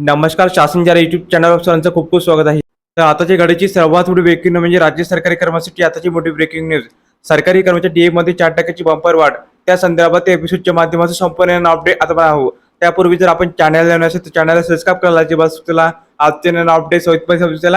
नमस्कार शासन ज्या युट्यूब चॅनलवर सर्वांचं खूप खूप स्वागत आहे. तर आताच्या घडीची सर्वात मोठी ब्रेकिंग न्यूज म्हणजे राज्य सरकारी कर्मचारी आताची मोठी ब्रेकिंग न्यूज सरकारी कर्मचारी डीए मध्ये चार टक्क्याची बंपर वाढ. त्या संदर्भात एपिसोडच्या माध्यमातून संपूर्ण अपडेट आता पण आहो त्यापूर्वी जर आपण चॅनलला नसेल तर चॅनलला सबस्क्राईब करायला अजिबात त्याला आजचे अपडेट सहित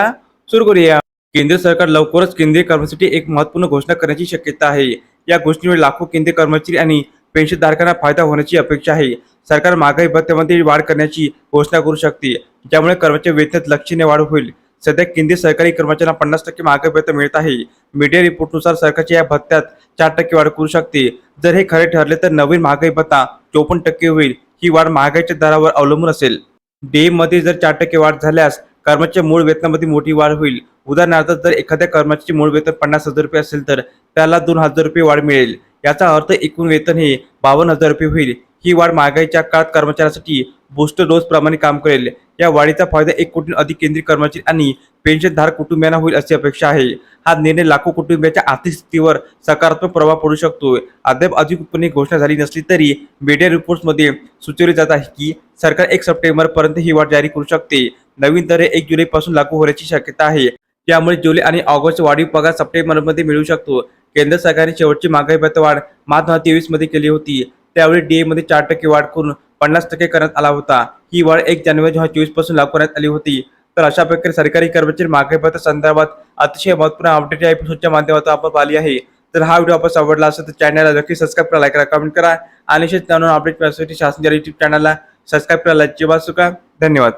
सुरू करूया. केंद्र सरकार लवकरच केंद्रीय कर्मचारी एक महत्त्वपूर्ण घोषणा करण्याची शक्यता आहे. या घोषणेमुळे लाखो केंद्रीय कर्मचारी आणि पेन्शनधारकांना फायदा होण्याची अपेक्षा आहे. सरकार महागाई भत्त्यामध्ये वाढ करण्याची घोषणा करू शकते. ज्यामुळे कर्मचारी वेतनात लक्षणीय वाढ होईल. सध्या केंद्रीय सरकारी कर्मचाऱ्यांना पन्नास टक्के महागाई भत्ता मिळत आहे. मीडिया रिपोर्टनुसार सरकारच्या या भत्त्यात चार टक्के वाढ करू शकते. जर हे खरे ठरले तर नवीन महागाई भत्ता चोपन्न टक्के होईल. ही वाढ महागाईच्या दरावर अवलंबून असेल. डे मध्ये जर चार टक्के वाढ झाल्यास कर्मचाऱ्याच्या मूळ वेतनामध्ये मोठी वाढ होईल. उदाहरणार्थ जर एखाद्या कर्मचाऱ्याचे मूळ वेतन पन्नास हजार रुपये असेल तर त्याला दोन हजार रुपये वाढ मिळेल. याचा अर्थ एकूण वेतन हे बावन्न हजार रुपये होईल. ही वाढ महागाईच्या काळात कर्मचाऱ्यासाठी बूस्टर डोस प्रमाणे काम करेल. या वाढीचा फायदा एक कोटी अधिक केंद्रीय कर्मचारी आणि पेन्शनधारक कुटुंबियांना होईल अशी अपेक्षा आहे. हा निर्णय लाखो कुटुंबियांच्या आर्थिक स्थितीवर सकारात्मक प्रभाव पडू शकतो. अद्याप अधिकृतपणे घोषणा झाली नसली तरी मीडिया रिपोर्ट्समध्ये सुचवले जात आहे की सरकार एक सप्टेंबर पर्यंत ही वाढ जारी करू शकते. नवीन दर एक जुलैपासून लागू होण्याची शक्यता आहे. त्यामुळे जुलै आणि ऑगस्ट वाढीव पगार सप्टेंबरमध्ये मिळू शकतो. केंद्र सरकारने शेवटची महागाई भत्ता वाढ मार्च दोन हजार तेवीसमध्ये केली होती. त्यावेळी डीए मध्ये चार टक्के वाढ करून पन्नास टक्के करण्यात आला होता. ही वाढ एक जानेवारी दोन हजार चोवीसपासून लागू करण्यात आली होती. तर अशा प्रकारे सरकारी कर्मचारी महागाई भत्ता संदर्भात अतिशय महत्त्वपूर्ण अपडेट या एपिसोडच्या माध्यमातून आपण पाहिली आहे. तर हा व्हिडिओ आपण आवडला असेल तर चॅनलला नक्की सबस्क्राईब करा लाईक करा कमेंट करा आणि असेच नवीन अपडेट मिळण्यासाठी शासन युट्यूब चॅनलला सबस्क्राईब करायला अजिबात चुका धन्यवाद.